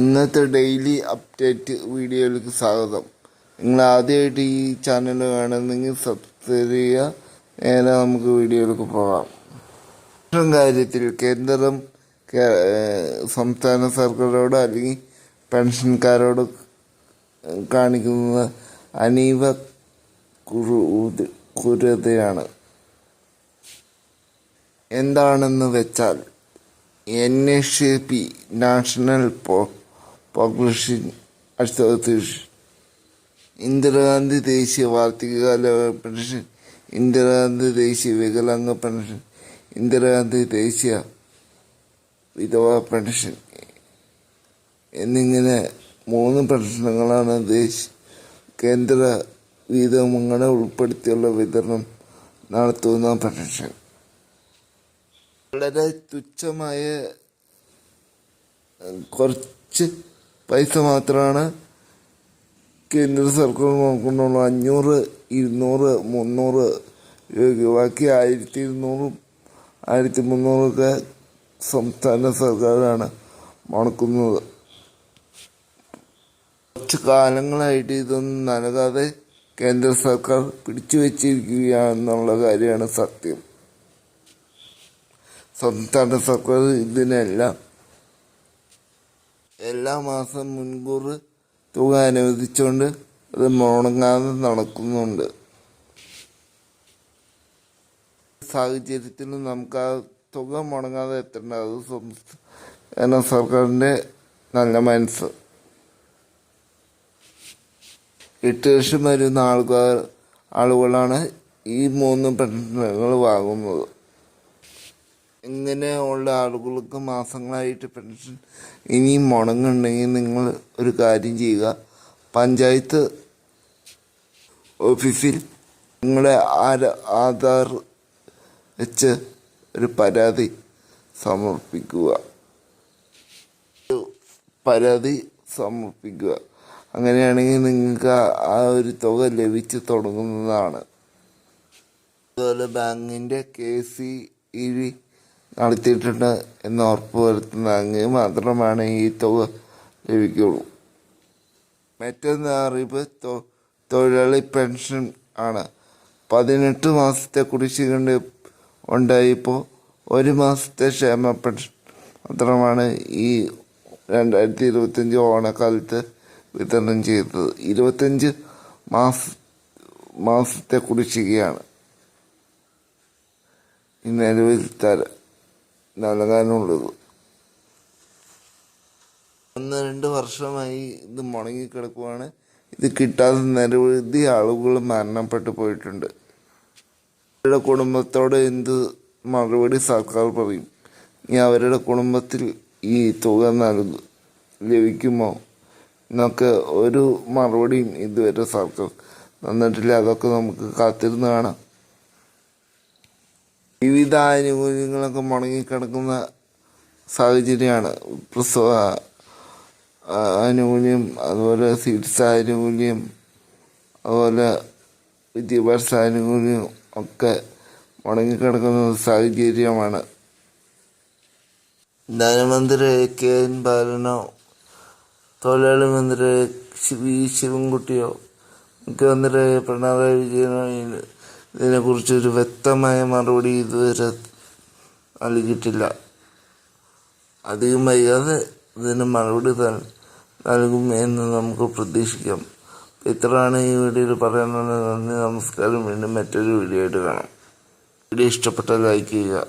ഇന്നത്തെ daily update വീഡിയോയിലേക്ക് സ്വാഗതം. നിങ്ങൾ ആദ്യമായിട്ട് ഈ ചാനൽ കാണുന്നെങ്കിൽ സബ്സ്ക്രൈബ് ചെയ്യുക. നേരെ നമുക്ക് വീഡിയോയിലേക്ക് പോകാം. ഇത്തരം കാര്യത്തിൽ കേന്ദ്രം സംസ്ഥാന സർക്കാരോട് അല്ലെങ്കിൽ പെൻഷൻകാരോട് കാണിക്കുന്നത് അനീവ കുരുതയാണ്. എന്താണെന്ന് വെച്ചാൽ N S A P national population association Indira Gandhi ദേശീയ വാർത്തകാല പെൻഷൻ ഇന്ദിരാഗാന്ധി ദേശീയ വികലാംഗ പെൻഷൻ ഇന്ദിരാഗാന്ധി ദേശീയ വിധവാ പെൻഷൻ എന്നിങ്ങനെ മൂന്ന് പെൻഷനുകളാണ് ദേശീയ കേന്ദ്ര വീതങ്ങളെ ഉൾപ്പെടുത്തിയുള്ള വിതരണം നടത്തുന്ന പെൻഷൻ. വളരെ തുച്ഛമായ കുറച്ച് പൈസ മാത്രമാണ് കേന്ദ്ര സർക്കാർ നോക്കുന്നുള്ളൂ. അഞ്ഞൂറ് ഇരുന്നൂറ് മുന്നൂറ് രൂപയ്ക്ക്. ബാക്കി ആയിരത്തി ഇരുന്നൂറും ആയിരത്തി മുന്നൂറൊക്കെ സംസ്ഥാന സർക്കാരാണ് മുടക്കുന്നത് കുറച്ച് കാലങ്ങളായിട്ട് ഇതൊന്നും നൽകാതെ കേന്ദ്ര സർക്കാർ പിടിച്ചു വച്ചിരിക്കുകയാണെന്നുള്ള കാര്യമാണ് സത്യം. സംസ്ഥാന സർക്കാർ ഇതിനെല്ലാം എല്ലാ മാസം മുൻകൂർ തുക അനുവദിച്ചുകൊണ്ട് അത് മുടങ്ങാതെ നടക്കുന്നുണ്ട്. സാഹചര്യത്തിൽ നമുക്ക് ആ തുക മുടങ്ങാതെ എത്തേണ്ട. അത് സംസ്ഥാന സർക്കാരിന്റെ നല്ല മനസ്സ്. എട്ട് ലക്ഷം വരുന്ന ആൾക്കാർ ആളുകളാണ് ഈ മൂന്ന് പെൻഷനുകൾ വാങ്ങുന്നത്. ഇങ്ങനെയുള്ള ആളുകൾക്ക് മാസങ്ങളായിട്ട് പെൻഷൻ ഇനിയും മുടങ്ങുന്നുണ്ടെങ്കിൽ നിങ്ങൾ ഒരു കാര്യം ചെയ്യുക. പഞ്ചായത്ത് ഓഫീസിൽ നിങ്ങളെ ആര- ആധാർ വെച്ച് ഒരു പരാതി സമർപ്പിക്കുക. പരാതി സമർപ്പിക്കുക. അങ്ങനെയാണെങ്കിൽ നിങ്ങൾക്ക് ആ- ഒരു തുക ലഭിച്ചു തുടങ്ങുന്നതാണ്. അതുപോലെ ബാങ്കിന്റെ കെ സി ഇ നടത്തിയിട്ടുണ്ട് എന്ന് ഉറപ്പ് അങ്ങ് മാത്രമാണ് ഈ തുക ലഭിക്കുള്ളൂ. മറ്റൊന്ന് അറിയിപ്പ് തൊഴിലാളി പെൻഷൻ ആണ്. പതിനെട്ട് മാസത്തെ കുടിശ്ശിക ഉണ്ടായിപ്പോൾ ഒരു മാസത്തെ ക്ഷേമ പെൻഷൻ മാത്രമാണ് ഈ രണ്ടായിരത്തി ഇരുപത്തഞ്ച് ഓണക്കാലത്ത് വിതരണം ചെയ്തത്. ഇരുപത്തഞ്ച് മാസ മാസത്തെ കുടിശ്ശികയാണ് ഈ നിലവിൽ തര നൽകാനുള്ളത് ഒന്ന് രണ്ട് വർഷമായി ഇത് മുടങ്ങിക്കിടക്കുവാണ്. ഇത് കിട്ടാതെ നിരവധി ആളുകൾ മരണപ്പെട്ടു പോയിട്ടുണ്ട്. അവരുടെ കുടുംബത്തോട് എന്ത് മറുപടി സർക്കാർ പറയും? ഇനി അവരുടെ കുടുംബത്തിൽ ഈ തുക നൽകും ലഭിക്കുമോ? എന്നൊക്കെ ഒരു മറുപടിയും ഇതുവരെ സർക്കാർ തന്നിട്ടില്ല. അതൊക്കെ നമുക്ക് കാത്തിരുന്ന് കാണാം. വിവിധ ആനുകൂല്യങ്ങളൊക്കെ മുടങ്ങിക്കിടക്കുന്ന സാഹചര്യമാണ്. പ്രസവ ആനുകൂല്യം അതുപോലെ ചികിത്സ ആനുകൂല്യം അതുപോലെ വിദ്യാഭ്യാസ ആനുകൂല്യം ഒക്കെ മുടങ്ങിക്കിടക്കുന്ന സാഹചര്യമാണ്. ധനമന്ത്രി കെ. എൻ. ബാലനോ തൊഴിലാളി മന്ത്രി വി ശിവൻകുട്ടിയോ മുഖ്യമന്ത്രി പിണറായി വിജയനോ ഇതിന് ഇതിനെക്കുറിച്ച് ഒരു വ്യക്തമായ മറുപടി ഇതുവരെ നൽകിയിട്ടില്ല. അധികം വൈകാതെ ഇതിന് മറുപടി നൽകും എന്ന് നമുക്ക് പ്രതീക്ഷിക്കാം. ഇത്രയാണ് ഈ വീഡിയോയിൽ പറയാനുള്ളത്. നന്ദി നമസ്കാരം. വീണ്ടും മറ്റൊരു വീഡിയോ ആയിട്ട് കാണാം. വീഡിയോ ഇഷ്ടപ്പെട്ടാൽ ലൈക്ക് ചെയ്യുക.